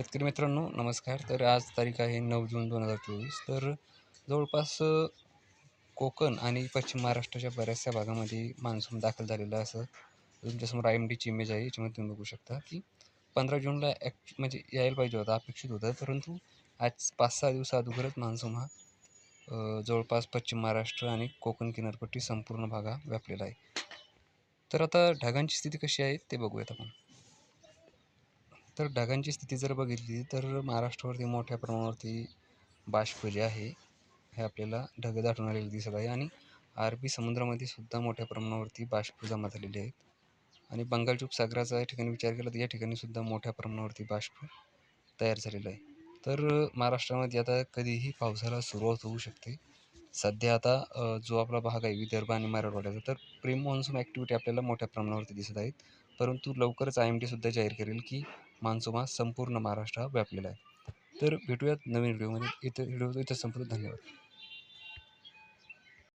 शेतकरी मित्रांनो नमस्कार. तर आज तारीख आहे नऊ जून दोन हजार चोवीस. तर जवळपास कोकण आणि पश्चिम महाराष्ट्राच्या बऱ्याचशा भागामध्ये मान्सून दाखल झालेला असं तुमच्यासमोर आय एम डीची इमेज आहे. याच्यामध्ये तुम्ही बघू शकता की पंधरा जूनला ॲक् म्हणजे यायला पाहिजे होता अपेक्षित होतं. परंतु आज पाच सहा दिवसा अगोदरच मान्सून हा जवळपास पश्चिम महाराष्ट्र आणि कोकण किनारपट्टी संपूर्ण भागा व्यापलेला आहे. तर आता ढगांची स्थिती कशी आहे ते बघूयात आपण. तर ढगांची स्थिती जर बघितली तर महाराष्ट्रावरती मोठ्या प्रमाणावरती बाष्प जे आहे. हे आपल्याला ढग दाटून आलेले दिसत आहे आणि अरबी समुद्रामध्ये सुद्धा मोठ्या प्रमाणावरती बाष्प जमा झालेले आहेत. आणि बंगालच्या उपसागराचा या ठिकाणी विचार केला तर या ठिकाणी सुद्धा मोठ्या प्रमाणावरती बाष्प तयार झालेला आहे. तर महाराष्ट्रामध्ये आता कधीही पावसाला सुरुवात होऊ शकते. सध्या आता जो आपला भाग आहे विदर्भ आणि मराठवाड्याचा तर प्री मॉन्सून ॲक्टिव्हिटी आपल्याला मोठ्या प्रमाणावरती दिसत आहेत. परंतु लवकरच आय एम डीसुद्धा जाहीर करेल की मान्सून संपूर्ण महाराष्ट्र हा व्यापलेला आहे. तर भेटूयात नवीन व्हिडिओमध्ये इथं व्हिडिओ इथं संपूर्ण धन्यवाद.